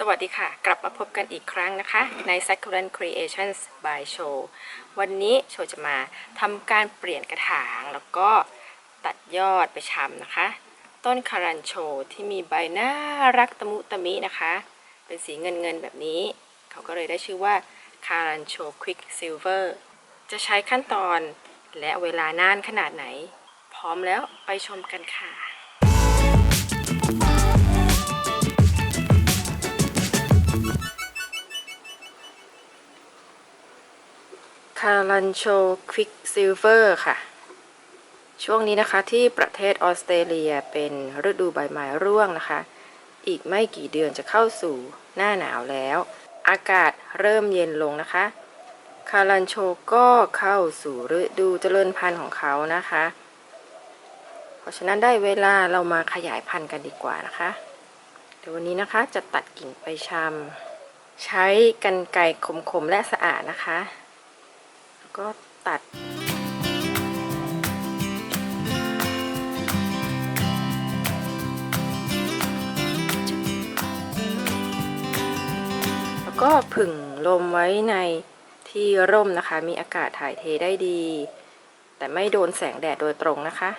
สวัสดีค่ะ กลับมาพบกันอีกครั้งนะคะ ใน Succulent Creations by Show วันนี้โชว์จะมาทำการเปลี่ยนกระถางแล้วก็ตัดยอดไปชำนะคะ ต้นคารันโชที่มีใบน่ารักตะมุตะมินะคะ เป็นสีเงินเงินๆแบบนี้ เขาก็เลยได้ชื่อว่าคารันโช Quick Silver จะใช้ขั้นตอนและเวลานานขนาดไหน พร้อมแล้วไปชมกันค่ะ คารันโชควิกซิลเวอร์ค่ะ ช่วงนี้นะคะที่ประเทศออสเตรเลียเป็นฤดูใบไม้ร่วงนะคะ อีกไม่กี่เดือนจะเข้าสู่หน้าหนาวแล้ว อากาศเริ่มเย็นลงนะคะ คารันโชก็เข้าสู่ฤดูเจริญพันธุ์ของเขานะคะ เพราะฉะนั้นได้เวลาเรามาขยายพันธุ์กันดีกว่านะคะ เดี๋ยววันนี้นะคะจะตัดกิ่งไปชำใช้กันไกรคมๆและสะอาดนะคะ ก็ตัดแล้วก็ผึ่งลมไว้ในที่ร่มนะคะ มีอากาศถ่ายเทได้ดี แต่ไม่โดนแสงแดดโดยตรงนะคะ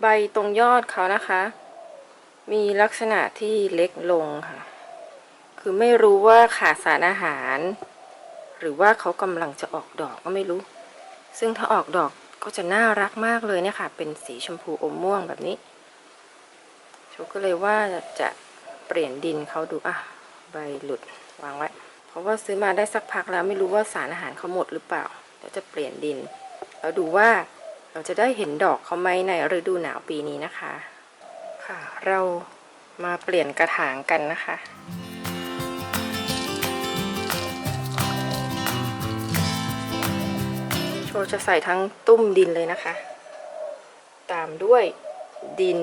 ใบตรงยอดเขานะคะ มีลักษณะที่เล็กลงค่ะ คือไม่รู้ว่าขาดสารอาหาร หรือว่าเขากำลังจะออกดอกก็ไม่รู้ ซึ่งถ้าออกดอกก็จะน่ารักมากเลยเนี่ยค่ะ เป็นสีชมพูอมม่วงแบบนี้โชก็เลยว่าจะเปลี่ยนดินเขาดูอะใบหลุดวางไว้ เพราะว่าซื้อมาได้สักพักแล้วไม่รู้ว่าสารอาหารเขาหมดหรือเปล่าเดี๋ยวจะเปลี่ยนดินแล้วดูว่าเราจะได้เห็นดอกเขาไหมในฤดูหนาวปีนี้นะคะ ค่ะ เรามาเปลี่ยนกระถางกันนะคะ โชว์จะใส่ทั้งตุ้มดินเลยนะคะ ตามด้วยดิน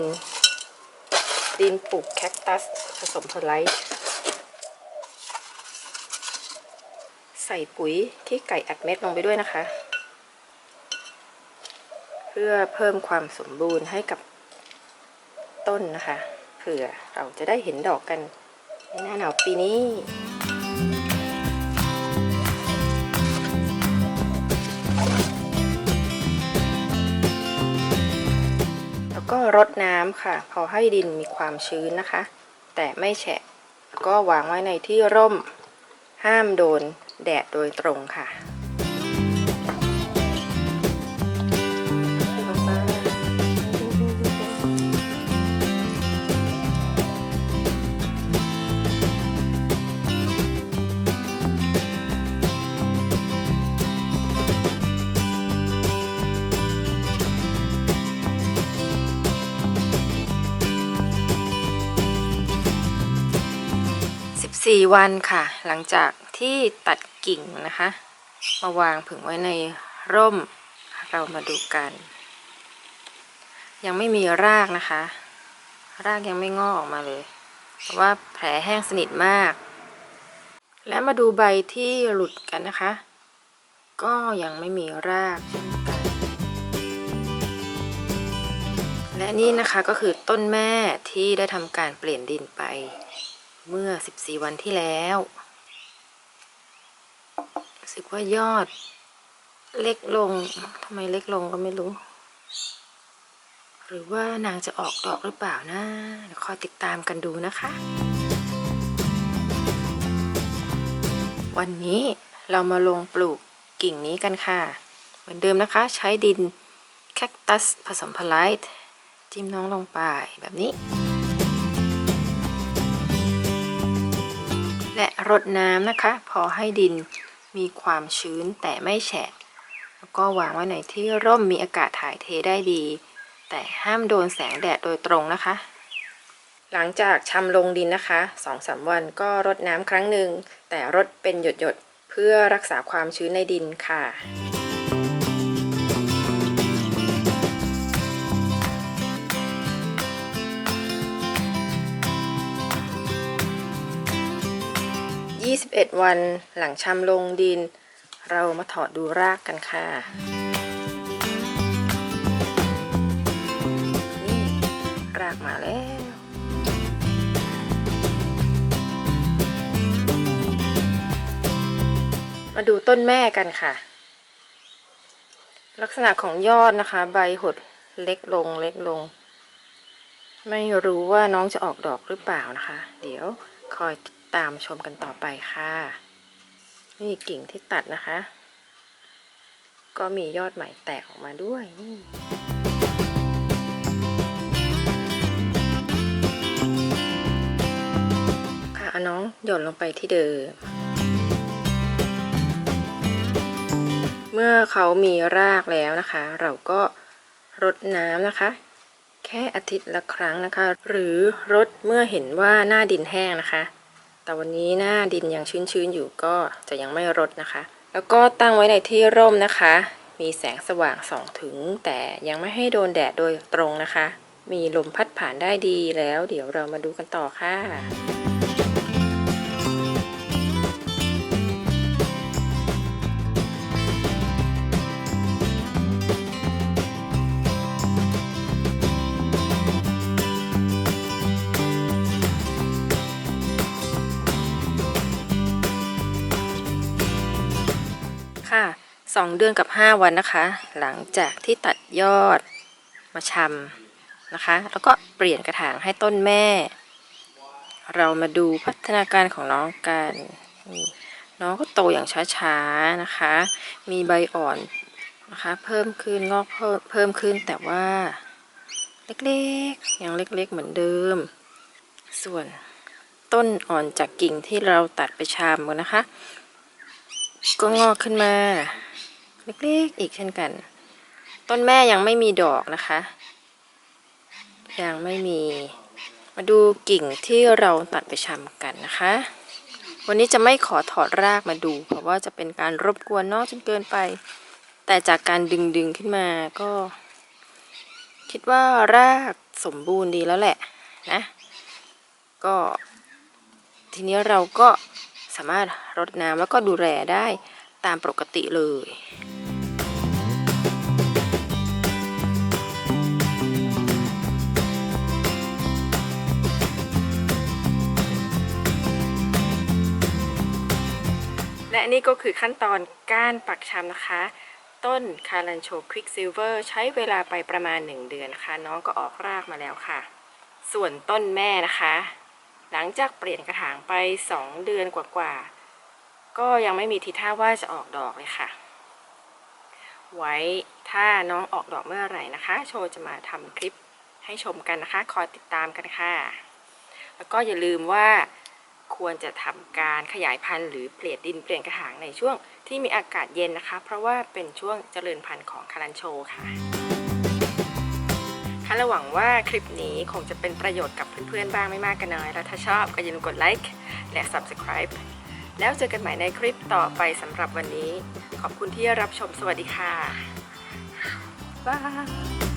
ดินปลูกแคคตัสผสมเพอไลท์ใส่ปุ๋ยขี้ไก่อัดเม็ดลงไปด้วยนะคะ เพื่อเพิ่มความสมบูรณ์ให้กับต้นนะคะ เผื่อเราจะได้เห็นดอกกันในหน้าหนาวปีนี้ ก็รดน้ำค่ะ พอให้ดินมีความชื้นนะคะ แต่ไม่แฉะ ก็วางไว้ในที่ร่ม ห้ามโดนแดดโดยตรงค่ะ 14 วันค่ะ หลังจากที่ตัดกิ่งนะคะ มาวางผึ่งไว้ในร่ม เรามาดูกัน ยังไม่มีรากนะคะ รากยังไม่งอกออกมาเลยเพราะว่าแผลแห้งสนิทมาก และมาดูใบที่หลุดกันนะคะ ก็ยังไม่มีรากเช่นกันและนี่นะคะก็คือต้นแม่ที่ได้ทำการเปลี่ยนดินไป เมื่อ 14 วันที่แล้วรู้สึกว่ายอด เล็กลงทำไมเล็กลงก็ไม่รู้ หรือว่านางจะออกดอกหรือเปล่านะเดี๋ยวคอยติดตามกันดูนะคะ วันนี้เรามาลงปลูกกิ่งนี้กันค่ะ เหมือนเดิมนะคะ ใช้ดินแคคตัสผสมพลายต์จิ้มน้องลงไปแบบนี้ รดน้ำนะคะ พอให้ดินมีความชื้นแต่ไม่แฉะ แล้วก็วางไว้ในที่ร่มมีอากาศถ่ายเทได้ดี แต่ห้ามโดนแสงแดดโดยตรงนะคะ หลังจากชำลงดินนะคะสองสาวันก็รดน้ำครั้งหนึ่งแต่รดเป็นหยดๆเพื่อรักษาความชื้นในดินค่ะ 11 วันหลังช้ำลงดิน เรามาถอดดูรากกันค่ะ นี่ รากมาแล้วมาดูต้นแม่กันค่ะ ลักษณะของยอดนะคะ ใบหดเล็กลงเล็กลง ไม่รู้ว่าน้องจะออกดอกหรือเปล่านะคะ เดี๋ยวคอยติด ตามชมกันต่อไปค่ะ นี่กิ่งที่ตัดนะคะ ก็มียอดใหม่แตกออกมาด้วยนี่ค่ะเอาน้องหย่อนลงไปที่เดิม เมื่อเขามีรากแล้วนะคะ เราก็รดน้ำนะคะแค่อาทิตย์ละครั้งนะคะ หรือรดเมื่อเห็นว่าหน้าดินแห้งนะคะ แต่วันนี้หน้าดินยังชื้นๆอยู่ก็จะยังไม่รดนะคะ แล้วก็ตั้งไว้ในที่ร่มนะคะ มีแสงสว่างส่องถึง แต่ยังไม่ให้โดนแดดโดยตรงนะคะ มีลมพัดผ่านได้ดีแล้ว เดี๋ยวเรามาดูกันต่อค่ะ สองเดือนกับ5วันนะคะ หลังจากที่ตัดยอดมาชำนะคะ แล้วก็เปลี่ยนกระถางให้ต้นแม่ เรามาดูพัฒนาการของน้องกันนี่น้องก็โตอย่างช้าๆนะคะ มีใบอ่อนนะคะ เพิ่มขึ้นงอกเพิ่มเพิ่มขึ้นแต่ว่า เล็กๆยังเล็กๆเหมือนเดิม ส่วนต้นอ่อนจากกิ่งที่เราตัดไปชามกันนะคะ ก็งอกขึ้นมา เล็กๆอีกเช่นกัน ต้นแม่ยังไม่มีดอกนะคะ ยังไม่มี มาดูกิ่งที่เราตัดไปชำกันนะคะ วันนี้จะไม่ขอถอดรากมาดู เพราะว่าจะเป็นการรบกวนนอกจนเกินไป แต่จากการดึงดึงๆขึ้นมาก็ คิดว่ารากสมบูรณ์ดีแล้วแหละนะ ก็ทีนี้เราก็สามารถรดน้ำแล้วก็ดูแลได้ ตามปกติเลยและนี่ก็คือขั้นตอนก้านปักชำนะคะ ต้นคารันโชควิกซิลเวอร์ใช้เวลาไปประมาณ 1 เดือนนะคะ น้องก็ออกรากมาแล้วค่ะ ส่วนต้นแม่นะคะ หลังจากเปลี่ยนกระถางไป 2 เดือนกว่าๆ ก็ยังไม่มีทีท่าว่าจะออกดอกเลยค่ะ ไว้ถ้าน้องออกดอกเมื่อไหร่นะคะ โชว์จะมาทำคลิปให้ชมกันนะคะ คอยติดตามกันค่ะ แล้วก็อย่าลืมว่าควรจะทำการขยายพันธุ์หรือเปลี่ยนดินเปลี่ยนกระถางในช่วงที่มีอากาศเย็นนะคะ เพราะว่าเป็นช่วงเจริญพันธุ์ของคารันโชค่ะค่ะระหวังว่าคลิปนี้คงจะเป็นประโยชน์กับเพื่อนๆบ้างไม่มากก็น้อย แล้วถ้าชอบก็อย่าลืมกดไลค์และ Subscribe แล้วเจอกันใหม่ในคลิปต่อไปสำหรับวันนี้ ขอบคุณที่รับชมสวัสดีค่ะ บาย